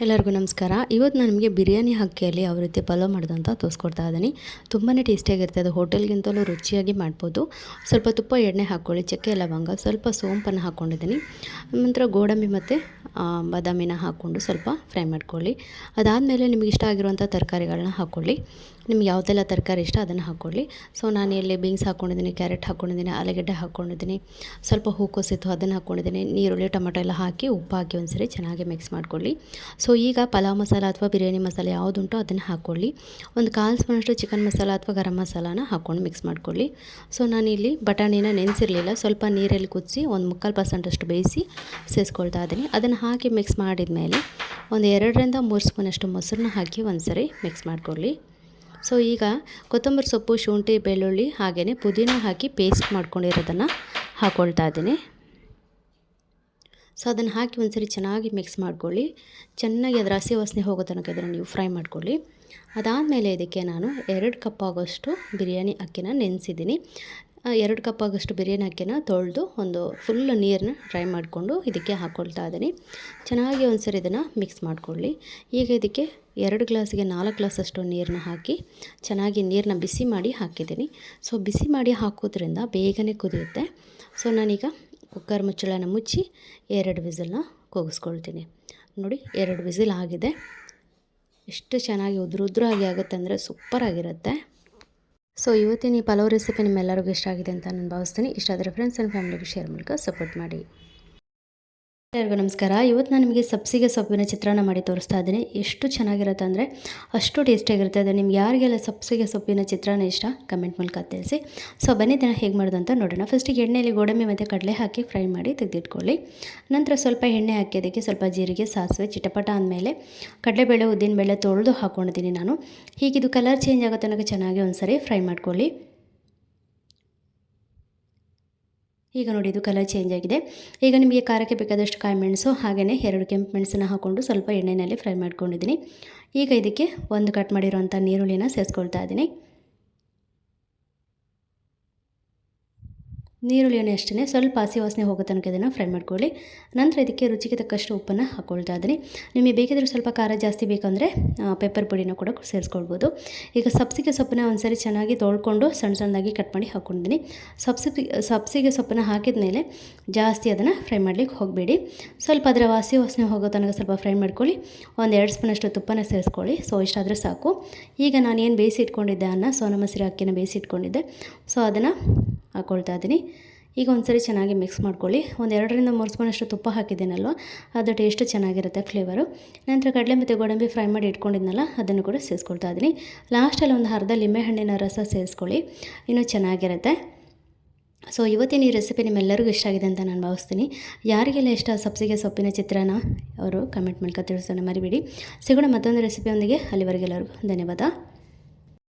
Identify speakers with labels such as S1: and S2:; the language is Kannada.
S1: ಎಲ್ಲರಿಗೂ ನಮಸ್ಕಾರ. ಇವತ್ತು ನಾನು ನಿಮಗೆ ಬಿರಿಯಾನಿ ಅಕ್ಕಿಯಲ್ಲಿ ಯಾವ ರೀತಿ ಪಲಾವ್ ಮಾಡೋದು ಅಂತ ತೋರಿಸ್ಕೊಡ್ತಾ ಇದ್ದೀನಿ. ತುಂಬಾ ಟೇಸ್ಟಿಯಾಗಿರುತ್ತೆ. ಅದು ಹೋಟೆಲ್ಗಿಂತಲೂ ರುಚಿಯಾಗಿ ಮಾಡ್ಬೋದು. ಸ್ವಲ್ಪ ತುಪ್ಪ, ಎಣ್ಣೆ ಹಾಕ್ಕೊಳ್ಳಿ. ಚಕ್ಕೆ, ಲವಂಗ. ಸ್ವಲ್ಪ ಸೋಂಪನ್ನು ಹಾಕ್ಕೊಂಡಿದ್ದೀನಿ. ನಂತರ ಗೋಡಂಬಿ ಮತ್ತು ಬಾದಾಮಿನ ಹಾಕ್ಕೊಂಡು ಸ್ವಲ್ಪ ಫ್ರೈ ಮಾಡ್ಕೊಳ್ಳಿ. ಅದಾದಮೇಲೆ ನಿಮಗೆ ಇಷ್ಟ ಆಗಿರುವಂಥ ತರಕಾರಿಗಳನ್ನ ಹಾಕ್ಕೊಳ್ಳಿ. ನಿಮ್ಗೆ ಯಾವುದೆಲ್ಲ ತರಕಾರಿ ಇಷ್ಟ ಅದನ್ನು ಹಾಕ್ಕೊಳ್ಳಿ. ಸೊ, ನಾನು ಇಲ್ಲಿ ಬೀನ್ಸ್ ಹಾಕ್ಕೊಂಡಿದ್ದೀನಿ, ಕ್ಯಾರೆಟ್ ಹಾಕ್ಕೊಂಡಿದ್ದೀನಿ, ಆಲೂಗಡ್ಡೆ ಹಾಕ್ಕೊಂಡಿದ್ದೀನಿ, ಸ್ವಲ್ಪ ಹೂಕೋಸಿತ್ತು ಅದನ್ನು ಹಾಕ್ಕೊಂಡಿದ್ದೀನಿ, ನೀರುಳ್ಳಿ, ಟೊಮೆಟೊ ಎಲ್ಲ ಹಾಕಿ ಉಪ್ಪು ಹಾಕಿ ಒಂದ್ಸರಿ ಚೆನ್ನಾಗಿ ಮಿಕ್ಸ್ ಮಾಡ್ಕೊಳ್ಳಿ. ಸೊ ಈಗ ಪಲಾವ್ ಮಸಾಲ ಅಥವಾ ಬಿರಿಯಾನಿ ಮಸಾಲೆ ಯಾವುದುಂಟೋ ಅದನ್ನು ಹಾಕ್ಕೊಳ್ಳಿ. ಒಂದು ಕಾಲು ಸ್ಪೂನಷ್ಟು ಚಿಕನ್ ಮಸಾಲ ಅಥವಾ ಗರಂ ಮಸಾಲಾನ ಹಾಕ್ಕೊಂಡು ಮಿಕ್ಸ್ ಮಾಡ್ಕೊಳ್ಳಿ. ಸೊ ನಾನಿಲ್ಲಿ ಬಟಾಣಿನ ನೆನೆಸಿರಲಿಲ್ಲ. ಸ್ವಲ್ಪ ನೀರಲ್ಲಿ ಕುದಿಸಿ ಒಂದು ಮುಕ್ಕಾಲು ಪರ್ಸೆಂಟಷ್ಟು ಬೇಯಿಸಿ ಸೇರಿಸ್ಕೊಳ್ತಾ ಇದ್ದೀನಿ. ಅದನ್ನು ಹಾಕಿ ಮಿಕ್ಸ್ ಮಾಡಿದ ಮೇಲೆ ಒಂದು ಎರಡರಿಂದ ಮೂರು ಸ್ಪೂನಷ್ಟು ಮೊಸರನ್ನ ಹಾಕಿ ಒಂದ್ಸರಿ ಮಿಕ್ಸ್ ಮಾಡ್ಕೊಳ್ಳಿ. ಸೊ ಈಗ ಕೊತ್ತಂಬರಿ ಸೊಪ್ಪು, ಶುಂಠಿ, ಬೆಳ್ಳುಳ್ಳಿ ಹಾಗೆಯೇ ಪುದೀನ ಹಾಕಿ ಪೇಸ್ಟ್ ಮಾಡ್ಕೊಂಡಿರೋದನ್ನು ಹಾಕ್ಕೊಳ್ತಾ ಇದ್ದೀನಿ. ಸೊ ಅದನ್ನು ಹಾಕಿ ಒಂದ್ಸರಿ ಚೆನ್ನಾಗಿ ಮಿಕ್ಸ್ ಮಾಡ್ಕೊಳ್ಳಿ. ಚೆನ್ನಾಗಿ ಅದರ ಹಸಿ ವಾಸನೆ ಹೋಗೋ ತನಕ ಇದನ್ನು ನೀವು ಫ್ರೈ ಮಾಡ್ಕೊಳ್ಳಿ. ಅದಾದಮೇಲೆ ಇದಕ್ಕೆ ನಾನು ಎರಡು ಕಪ್ ಆಗೋಷ್ಟು ಬಿರಿಯಾನಿ ಅಕ್ಕಿನ ನೆನೆಸಿದ್ದೀನಿ. ಎರಡು ಕಪ್ ಆಗೋಷ್ಟು ಬಿರಿಯಾನಿ ಅಕ್ಕಿನ ತೊಳೆದು ಒಂದು ಫುಲ್ ನೀರನ್ನ ಡ್ರೈ ಮಾಡಿಕೊಂಡು ಇದಕ್ಕೆ ಹಾಕ್ಕೊಳ್ತಾ ಇದ್ದೀನಿ. ಚೆನ್ನಾಗಿ ಒಂದ್ಸರಿ ಇದನ್ನು ಮಿಕ್ಸ್ ಮಾಡ್ಕೊಳ್ಳಿ. ಈಗ ಇದಕ್ಕೆ ಎರಡು ಗ್ಲಾಸಿಗೆ ನಾಲ್ಕು ಗ್ಲಾಸಷ್ಟು ನೀರನ್ನ ಹಾಕಿ ಚೆನ್ನಾಗಿ ನೀರನ್ನ ಬಿಸಿ ಮಾಡಿ ಹಾಕಿದ್ದೀನಿ. ಸೊ ಬಿಸಿ ಮಾಡಿ ಹಾಕೋದ್ರಿಂದ ಬೇಗನೆ ಕುದಿಯುತ್ತೆ. ಸೊ ನಾನೀಗ ಕುಕ್ಕರ್ ಮುಚ್ಚಳನ ಮುಚ್ಚಿ ಎರಡು ವಿಸಲ್ನ ಕೂಗಿಸ್ಕೊಳ್ತೀನಿ. ನೋಡಿ, ಎರಡು ವಿಸಿಲ್ ಆಗಿದೆ. ಎಷ್ಟು ಚೆನ್ನಾಗಿ ಉದುರು ಆಗಿ ಆಗುತ್ತೆ ಅಂದರೆ ಸೂಪರಾಗಿರುತ್ತೆ ಸೊ ಇವತ್ತಿನ ಈ ಪಲಾವ್ ರೆಸಿಪಿ ನಿಮ್ಮೆಲ್ಲರಿಗೂ ಇಷ್ಟ ಆಗಿದೆ ಅಂತ ನಾನು ಭಾವಿಸ್ತೀನಿ. ಇಷ್ಟ ಆದರೆ ಫ್ರೆಂಡ್ಸ್ ಆ್ಯಂಡ್ ಫ್ಯಾಮಿಲಿಗೆ ಶೇರ್ ಮೂಲಕ ಸಪೋರ್ಟ್ ಮಾಡಿ. ಎಲ್ಲರಿಗೂ ನಮಸ್ಕಾರ. ಇವತ್ತು ನಾನು ನಿಮಗೆ ಸಬ್ಸಿಗೆ ಸೊಪ್ಪಿನ ಚಿತ್ರಾನ್ನ ಮಾಡಿ ತೋರಿಸ್ತಾ ಇದ್ದೀನಿ. ಎಷ್ಟು ಚೆನ್ನಾಗಿರುತ್ತೆ ಅಂದರೆ ಅಷ್ಟು ಟೇಸ್ಟಿಯಾಗಿರುತ್ತೆ ಅದು ನಿಮ್ಗೆ ಯಾರಿಗೆಲ್ಲ ಸಬ್ಸಿಗೆ ಸೊಪ್ಪಿನ ಚಿತ್ರಾನ್ನ ಇಷ್ಟ, ಕಮೆಂಟ್ ಮೂಲಕ ತಿಳಿಸಿ. ಸೊ ಬನ್ನಿ ದಿನ ಹೇಗೆ ಮಾಡೋದು ಅಂತ ನೋಡೋಣ. ಫಸ್ಟಿಗೆ ಎಣ್ಣೆಯಲ್ಲಿ ಗೋಡಂಬಿ ಮತ್ತು ಕಡಲೆ ಹಾಕಿ ಫ್ರೈ ಮಾಡಿ ತೆಗೆದಿಟ್ಕೊಳ್ಳಿ. ನಂತರ ಸ್ವಲ್ಪ ಎಣ್ಣೆ ಹಾಕಿ ಅದಕ್ಕೆ ಸ್ವಲ್ಪ ಜೀರಿಗೆ, ಸಾಸಿವೆ, ಚಿಟಪಟ ಅಂದಮೇಲೆ ಕಡಲೆಬೇಳೆ, ಉದ್ದಿನಬೇಳೆ ತೊಳೆದು ಹಾಕ್ಕೊಂಡಿದ್ದೀನಿ ನಾನು. ಹೀಗಿದು ಕಲರ್ ಚೇಂಜ್ ಆಗೋ ತನಕ ಚೆನ್ನಾಗಿ ಒಂದ್ಸರಿ ಫ್ರೈ ಮಾಡ್ಕೊಳ್ಳಿ. ಈಗ ನೋಡಿ ಇದು ಕಲರ್ ಚೇಂಜ್ ಆಗಿದೆ. ಈಗ ನಿಮಗೆ ಖಾರಕ್ಕೆ ಬೇಕಾದಷ್ಟು ಕಾಯಿ ಮೆಣಸು ಹಾಗೆಯೇ ಎರಡು ಕೆಂಪು ಮೆಣಸನ್ನು ಹಾಕ್ಕೊಂಡು ಸ್ವಲ್ಪ ಎಣ್ಣೆಯಲ್ಲಿ ಫ್ರೈ ಮಾಡ್ಕೊಂಡಿದ್ದೀನಿ. ಈಗ ಇದಕ್ಕೆ ಒಂದು ಕಟ್ ಮಾಡಿರುವಂಥ ನೀರುಳ್ಳಿನ ಸೇರಿಸ್ಕೊಳ್ತಾ ಇದ್ದೀನಿ. ನೀರುಳ್ಳಿಯನ್ನು ಅಷ್ಟೇ ಸ್ವಲ್ಪ ಹಸಿ ವಾಸನೆ ಹೋಗೋ ತನಕ ಇದನ್ನು ಫ್ರೈ ಮಾಡ್ಕೊಳ್ಳಿ. ನಂತರ ಇದಕ್ಕೆ ರುಚಿಗೆ ತಕ್ಕಷ್ಟು ಉಪ್ಪನ್ನು ಹಾಕ್ಕೊಳ್ತಾ ಇದ್ದೀನಿ. ನಿಮಗೆ ಬೇಕಿದ್ರೆ ಸ್ವಲ್ಪ ಖಾರ ಜಾಸ್ತಿ ಬೇಕಂದರೆ ಪೆಪ್ಪರ್ ಪುಡಿನ ಕೂಡ ಸೇರಿಸ್ಕೊಳ್ಬೋದು. ಈಗ ಸಬ್ಸಿಗೆ ಸೊಪ್ಪನ್ನ ಒಂದ್ಸರಿ ಚೆನ್ನಾಗಿ ತೊಳ್ಕೊಂಡು ಸಣ್ಣ ಸಣ್ಣದಾಗಿ ಕಟ್ ಮಾಡಿ ಹಾಕ್ಕೊಂಡಿದ್ದೀನಿ ಸಬ್ಸಿಗೆ ಸಬ್ಸಿಗೆ ಸೊಪ್ಪನ್ನು ಹಾಕಿದ ಮೇಲೆ ಜಾಸ್ತಿ ಅದನ್ನು ಫ್ರೈ ಮಾಡಲಿಕ್ಕೆ ಹೋಗಬೇಡಿ. ಸ್ವಲ್ಪ ಅದರ ವಾಸಿ ವಾಸನೆ ಹೋಗೋ ತನಕ ಸ್ವಲ್ಪ ಫ್ರೈ ಮಾಡ್ಕೊಳ್ಳಿ. ಒಂದು ಎರಡು ಸ್ಪೂನಷ್ಟು ತುಪ್ಪನ ಸೇರಿಸ್ಕೊಳ್ಳಿ. ಸೊ, ಇಷ್ಟಾದರೆ ಸಾಕು. ಈಗ ನಾನು ಏನು ಬೇಯಿಸಿ ಇಟ್ಕೊಂಡಿದ್ದೆ ಅನ್ನ, ಸೋನ ಮೊಸರು ಅಕ್ಕಿನ ಬೇಯಿಸಿ ಇಟ್ಕೊಂಡಿದ್ದೆ ಸೊ, ಅದನ್ನು ಹಾಕ್ಕೊಳ್ತಾ ಇದ್ದೀನಿ. ಈಗ ಒಂದ್ಸರಿ ಚೆನ್ನಾಗಿ ಮಿಕ್ಸ್ ಮಾಡ್ಕೊಳ್ಳಿ. ಒಂದು ಎರಡರಿಂದ ಮೂರು ಸ್ಪೂನಷ್ಟು ತುಪ್ಪ ಹಾಕಿದ್ದೀನಲ್ವ? ಅದು ಟೇಸ್ಟ್ ಚೆನ್ನಾಗಿರುತ್ತೆ ಫ್ಲೇವರು ನಂತರ ಕಡಲೆ ಮತ್ತು ಗೋಡಂಬಿ ಫ್ರೈ ಮಾಡಿ ಇಟ್ಕೊಂಡಿದ್ನಲ್ಲ, ಅದನ್ನು ಕೂಡ ಸೇರಿಸ್ಕೊಳ್ತಾ ಇದ್ದೀನಿ. ಲಾಸ್ಟಲ್ಲಿ ಒಂದು ಅರ್ಧ ಲಿಂಬೆಹಣ್ಣಿನ ರಸ ಸೇರಿಸ್ಕೊಳ್ಳಿ ಇನ್ನೂ ಚೆನ್ನಾಗಿರುತ್ತೆ. ಸೊ ಇವತ್ತಿನ ಈ ರೆಸಿಪಿ ನಿಮ್ಮೆಲ್ಲರಿಗೂ ಇಷ್ಟ ಆಗಿದೆ ಅಂತ ನಾನು ಭಾವಿಸ್ತೀನಿ. ಯಾರಿಗೆಲ್ಲ ಇಷ್ಟ ಸಬ್ಸಿಗೆ ಸೊಪ್ಪಿನ ಚಿತ್ರಾನ್ನ ಅವರು ಕಮೆಂಟ್ ಮೂಲಕ ತಿಳಿಸೋಣ ಮರಿಬೇಡಿ. ಸಿಗೋಣ ಮತ್ತೊಂದು ರೆಸಿಪಿಯೊಂದಿಗೆ ಅಲ್ಲಿವರೆಗೆಲ್ಲರಿಗೂ ಧನ್ಯವಾದ.